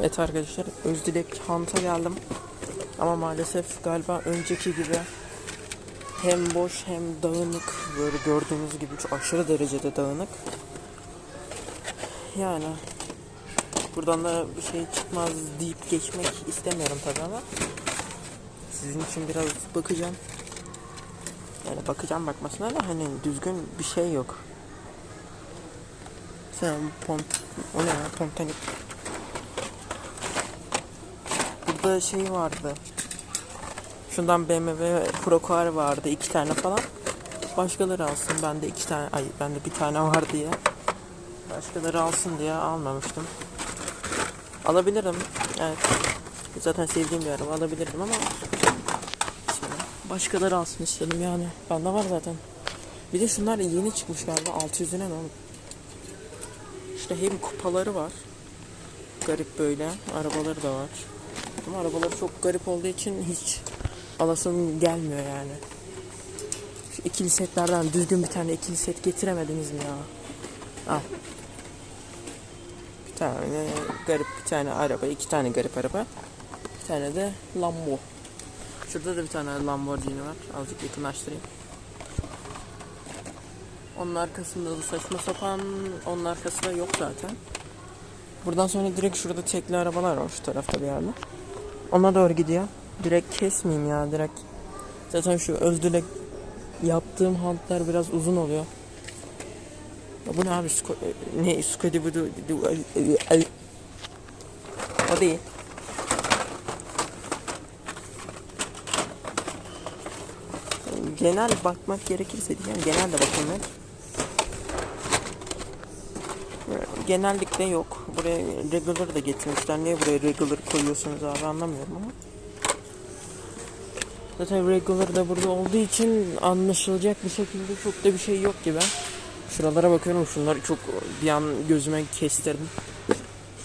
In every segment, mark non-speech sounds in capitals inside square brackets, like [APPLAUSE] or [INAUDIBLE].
Evet arkadaşlar Özdilek Hant'a geldim. Ama maalesef galiba önceki gibi hem boş hem dağınık böyle gördüğünüz gibi çok aşırı derecede dağınık. Yani buradan da bir şey çıkmaz deyip geçmek istemiyorum tabii ama sizin için biraz bakacağım. Yani bakacağım bakmasına da hani düzgün bir şey yok. Sen pont o ne ya pontanik Burada şey vardı. Şundan BMW Pro Car vardı iki tane falan. Başkaları alsın. Ben de iki tane, ay ben de bir tane var diye. Başkaları alsın diye almamıştım. Alabilirim. Evet. Zaten sevdiğim bir araba alabilirdim ama başkaları alsın istedim yani. Bende var zaten. Bir de şunlar yeni çıkmış galiba 600'üne ne oğlum? İşte hem kupaları var. Garip böyle. Arabaları da var. Ama arabaları çok garip olduğu için hiç alasım gelmiyor yani. Şu ikili setlerden düzgün bir tane ikili set getiremediniz mi ya? Al. Bir tane garip bir tane araba, iki tane garip araba. Bir tane de Lambo. Şurada da bir tane Lamborghini var. Azıcık yakınlaştırayım. Onun arkasında da saçma sapan, onun arkasında yok zaten. Buradan sonra direkt şurada tekli arabalar var şu tarafta bir yerde. Ona doğru gidiyor. Direkt kesmeyeyim ya direkt. Zaten şu öldülek yaptığım hantlar biraz uzun oluyor. Ya bu ne abi? Sko ne? Skodi bu O değil. Genel bakmak gerekirse yani genel de ben. Genellikle yok. Buraya regular da getirmişler. Niye buraya regular koyuyorsunuz abi anlamıyorum ama. Zaten regular da burada olduğu için anlaşılacak bir şekilde çok da bir şey yok gibi. Şuralara bakıyorum. Şunlar çok bir an gözüme kestirdim.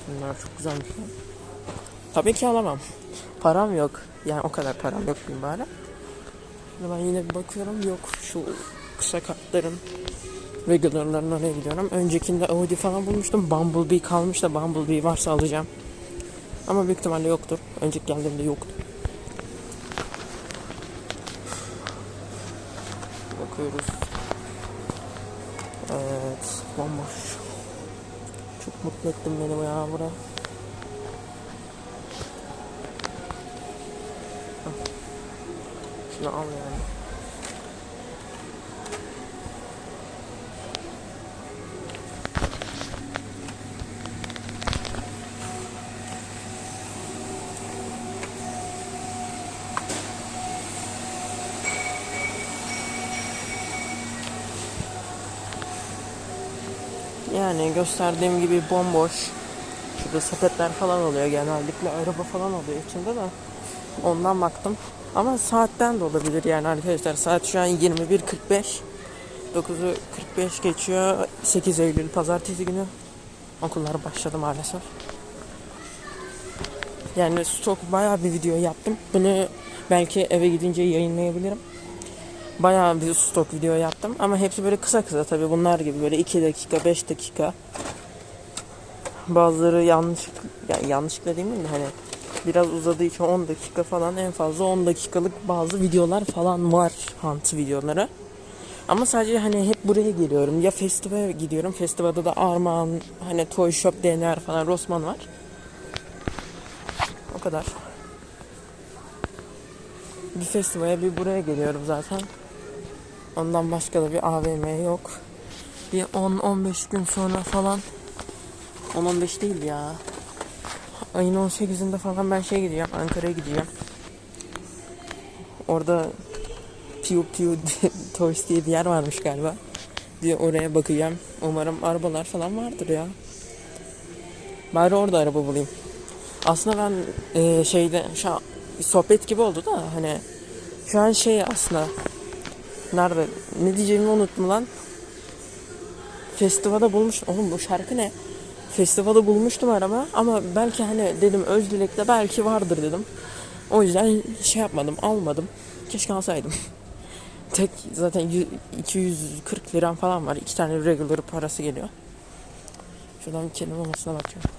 Şunlar çok güzelmiş. Tabii ki alamam. Param yok. Yani o kadar param yok bari. Şimdi ben yine bir bakıyorum. Yok şu kısa kartların regularların oraya gidiyorum. Öncekinde Audi falan bulmuştum. Bumblebee kalmış da Bumblebee varsa alacağım. Ama büyük ihtimalle yoktur. Önceki geldiğimde yoktu. Bakıyoruz. Evet. Bomboş. Çok mutlu ettim beni ya bura. Şunu al yani. Yani gösterdiğim gibi bomboş. Şurada sepetler falan oluyor genellikle araba falan oluyor içinde de. Ondan baktım. Ama saatten de olabilir yani arkadaşlar. Saat şu an 21.45. 9'u 45 geçiyor. 8 Eylül pazartesi günü. Okullar başladı maalesef. Yani stok bayağı bir video yaptım. Bunu belki eve gidince yayınlayabilirim. Bayağı bir stok video yaptım ama hepsi böyle kısa kısa tabii bunlar gibi böyle 2 dakika 5 dakika. Bazıları yanlış yani yanlışlıkla değil mi hani biraz uzadığı için 10 dakika falan en fazla 10 dakikalık bazı videolar falan var hunt videoları. Ama sadece hani hep buraya geliyorum. Ya festivale gidiyorum festivalde de Armağan hani Toy Shop DNR falan Rossmann var. O kadar. Bir festivale bir buraya geliyorum zaten Ondan başka da bir AVM yok. Bir 10-15 gün sonra falan 10-15 değil ya. Ayın 18'inde falan ben şey gideceğim. Ankara'ya gideceğim. Orada Piu Piu [LAUGHS] Toys diye bir yer varmış galiba. Diye oraya bakacağım. Umarım arabalar falan vardır ya. Bari orada araba bulayım. Aslında ben e, şeyde şu an sohbet gibi oldu da hani şu an şey aslında Nerede? Ne diyeceğimi unuttum lan. Festivalda bulmuş. Oğlum bu şarkı ne? Festivalda bulmuştum araba ama belki hani dedim Özdilek'te belki vardır dedim. O yüzden şey yapmadım, almadım. Keşke alsaydım. [LAUGHS] Tek zaten 240 liram falan var. İki tane regular parası geliyor. Şuradan kelime olmasına bakıyorum.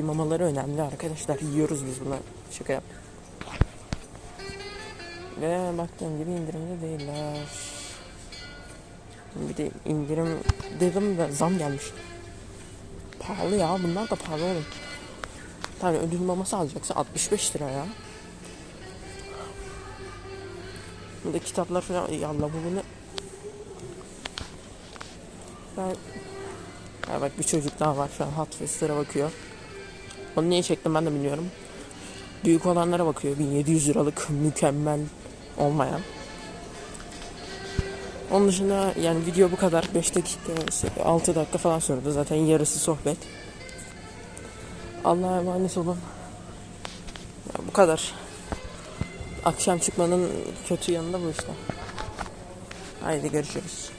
kedi mamaları önemli arkadaşlar. Yiyoruz biz bunu. Şaka yap. Ve baktığım gibi indirimde değiller. Bir de indirim dedim de zam gelmiş. Pahalı ya bunlar da pahalı oğlum. Bir tane ödül maması alacaksın 65 lira ya. Burada kitaplar falan ya Allah bu bunu ben ya bak bir çocuk daha var şu an Hot Wheels'lara bakıyor. Onu niye çektim ben de bilmiyorum. Büyük olanlara bakıyor. 1700 liralık mükemmel olmayan. Onun dışında yani video bu kadar. 5 dakika, 6 dakika falan sürdü. Zaten yarısı sohbet. Allah'a emanet olun. Ya bu kadar. Akşam çıkmanın kötü yanı da bu işte. Haydi görüşürüz.